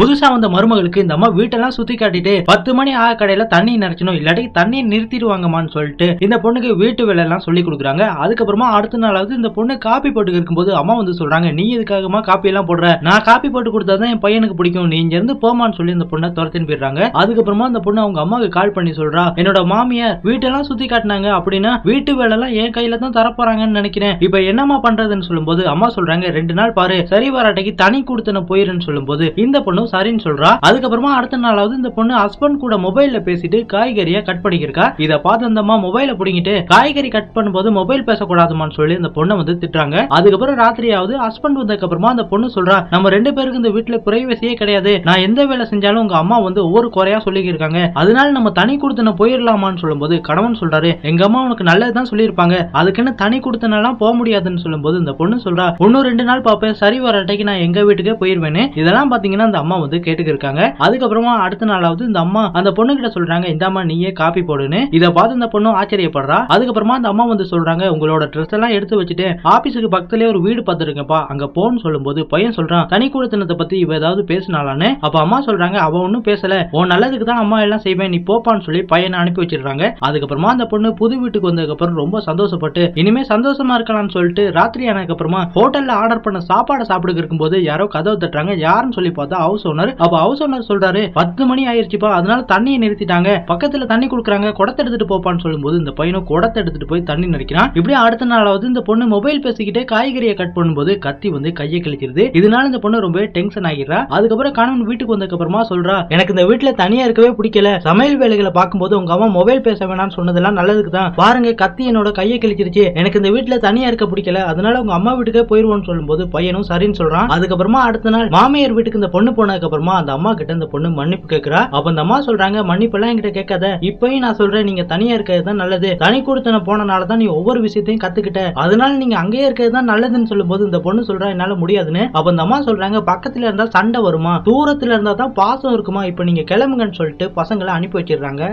புதுசா வந்த மருமகளுக்கு இந்த அம்மா வீட்டெல்லாம் சுத்தி காட்டிட்டு பத்து மணி ஆக கடையில தண்ணி நினைச்சணும் இல்லாட்டி தண்ணியை நிறுத்திடுவாங்கம்மான்னு சொல்லிட்டு இந்த பொண்ணுக்கு வீட்டு வேலை எல்லாம் சொல்லி கொடுக்குறாங்க. அதுக்கப்புறமா அடுத்த நாளாவது இந்த பொண்ணு காப்பி போட்டு இருக்கும்போது அம்மா வந்து சொல்றாங்க நீ எதுக்காகமா காப்பி எல்லாம் போடுற? நான் காப்பி போட்டு கொடுத்தாதான் என் பையனுக்கு பிடிக்கும். நீ இங்க இருந்து போமான்னு சொல்லி இந்த பொண்ணை துரத்தின்னு போயிடுறாங்க. அதுக்கப்புறமா அந்த பொண்ணு அவங்க அம்மாவுக்கு கால் பண்ணி சொல்றா என்னோட மாமியார் வீட்டெல்லாம் சுத்தி காட்டினாங்க அப்படின்னா வீட்டு வேலை எல்லாம் என் கையில தான் தரப்போறாங்கன்னு நினைக்கிறேன். இப்ப என்னம்மா பண்றதுன்னு சொல்லும்போது அம்மா சொல்றாங்க ரெண்டு நாள் பாரு சரி வராட்டைக்கு தனி கொடுத்தன போயிருன்னு சொல்லும்போது இந்த பொண்ணு சரின்னு சொல்றா. அதுக்கப்புறமா அடுத்த நாளாவது இந்த பொண்ணு ஹஸ்பண்ட் கூட மொபைல்ல பேசிட்டு காய்கறியை கட் பண்ணிக்கிருக்கா. இத பார்த்து அந்த அம்மா மொபைல புடிங்கிட்டு காய்கறி கட் பண்ணும்போது மொபைல் பேசக்கூடாதுமான்னு சொல்லி இந்த பொண்ணை வந்து திட்டுறாங்க. அதுக்கப்புறம் ராத்திரியாவது ஹஸ்பண்ட் வந்ததுக்கு அப்புறமா அந்த பொண்ணு சொல்றா நம்ம ரெண்டு பேருக்கு இந்த வீட்டுல பிரைவசியே கிடையாது. நான் எந்த வேலை செஞ்சாலும் உங்க அம்மா வந்து ஒவ்வொரு குறையா சொல்லிக்கிருக்காங்க. அதனால நம்ம தனி கொடுத்தன போயிடலாமான்னு சொல்லும்போது கணவன் சொல்றாரு எங்க அம்மா உனக்கு நல்லதுதான் சொல்லியிருப்பாங்க. அதுக்குன்னு தனி கொடுத்தனெல்லாம் போக முடியாதுன்னு சொல்லும்போது இந்த பொண்ணு சொல்றா இன்னும் ரெண்டு நாள் பாப்பேன் சரி வர அட்டைக்கு நான் எங்க வீட்டுக்கே போயிருவேன்னு இதெல்லாம் பாத்தீங்கன்னா அந்த அம்மா வந்து கேட்டுக்கு இருக்காங்க அதுக்கப்புறமா அடுத்த நாளாவது இந்த அம்மா அந்த பொண்ணு கிட்ட சொல்றாங்க இந்த அம்மா நீயே காப்பி போடுன்னு. இதை பார்த்து இந்த பொண்ணு ஆச்சரியப்படுறா. அதுக்கப்புறமா அந்த அம்மா வந்து சொல்றாங்க உங்களோட ட்ரெஸ் எல்லாம் எடுத்து வச்சுட்டு ஆபீஸுக்கு பக்கத்துலயே ஒரு வீடு பார்த்துருக்கேன்ப்பா. அங்க போன்னு சொல்லும்போது பையன் சொல்றான் தனி கூடத்தினத்தை பத்தி இவ ஏதாவது பேசினாலான்னு அப்ப அம்மா சொல்றாங்க அவ ஒன்னும் பேசல. உன் நல்லதுக்கு தான் அம்மா எல்லாம் செய்வேன். நீ போப்பான்னு சொல்லி பையனை அனுப்பி வச்சிடுறாங்க. அதுக்கப்புறமா அந்த பொண்ணு புது வீட்டுக்கு வந்ததுக்கு அப்புறம் ரொம்ப சந்தோஷப்பட்டு இனிமே சந்தோஷமா இருக்கலாம்னு சொல்லிட்டு ராத்திரி ஆனதுக்கு அப்புறமா ஹோட்டல்ல ஆர்டர் பண்ண சாப்பாடு சாப்பிடுக்கு இருக்கும்போது யாரோ கதவு தட்டுறாங்க. யாருன்னு சொல்லி பார்த்தா ஹவுஸ் ஓனர் அப்ப ஹவுஸ் ஓனர் சொல்றாரு பத்து மணி ஆயிருச்சுப்பா அதனால தண்ணியை நிறுத்திட்டாங்க. பக்கத்துல தண்ணி கொடுக்குறாங்க குடத்தை எடுத்துட்டு போப்பான்னு சொல்லும்போது இந்த பையனும் குடத்தை எடுத்துட்டு போய் தண்ணி நினைக்கிறான் இப்படியே அடுத்த நாளாவது இந்த பொண்ணு மொபைல் பேசிக்கிட்டே காய்கறியை கட் பண்ணும்போது கத்தி வந்து கையை கிழிச்சிருது. இதனால இந்த பொண்ணு ரொம்ப டென்ஷன் ஆகிறா அதுக்கப்புறம் கணவன் வீட்டுக்கு வந்ததுக்கு அப்புறமா சொல்றா எனக்கு இந்த வீட்டுல தனியா இருக்கவே பிடிக்கல. சமையல் வேலைகளை பார்க்கும்போது உங்க அம்மா மொபைல் பேச வேணாம்னு சொன்னதெல்லாம் நல்லதுக்கு தான். பாருங்க கத்தி என்னோட கையை கிழிச்சிருச்சு. எனக்கு இந்த வீட்டுல தனியா இருக்க பிடிக்கல. அதனால உங்க அம்மா வீட்டுக்கே போயிருவோம்னு சொல்லும்போது பையனும் சரின்னு சொல்றான். அதுக்கப்புறமா அடுத்த நாள் மாமியார் வீட்டுக்கு இந்த பொண்ணு போன அப்புறமா அந்த அம்மா கிட்ட இந்த பொண்ணு மன்னிப்பு கேக்குறா. அப்ப அந்த அம்மா சொல்றாங்க மன்னிப்பு எல்லாம் என்கிட்ட கேட்காத. இப்பயும் நான் சொல்றேன் நீங்க தனியா இருக்கிறது தான் நல்லது. தனி கொடுத்தன போனனால தான் நீ ஒவ்வொரு விஷயத்தையும் கத்துக்கிட்ட. அதனால நீங்க அங்கேயே இருக்கிறது தான் நல்லதுன்னு சொல்லும்போது இந்த பொண்ணு சொல்றா என்னால முடியாதுன்னு. அப்ப அந்த அம்மா சொல்றாங்க பக்கத்துல இருந்தா சண்டை வருமா? தூரத்துல இருந்தா தான் பாசம் இருக்குமா? இப்ப நீங்க கிளம்புங்கன்னு சொல்லிட்டு பசங்களை அனுப்பி வச்சிடுறாங்க.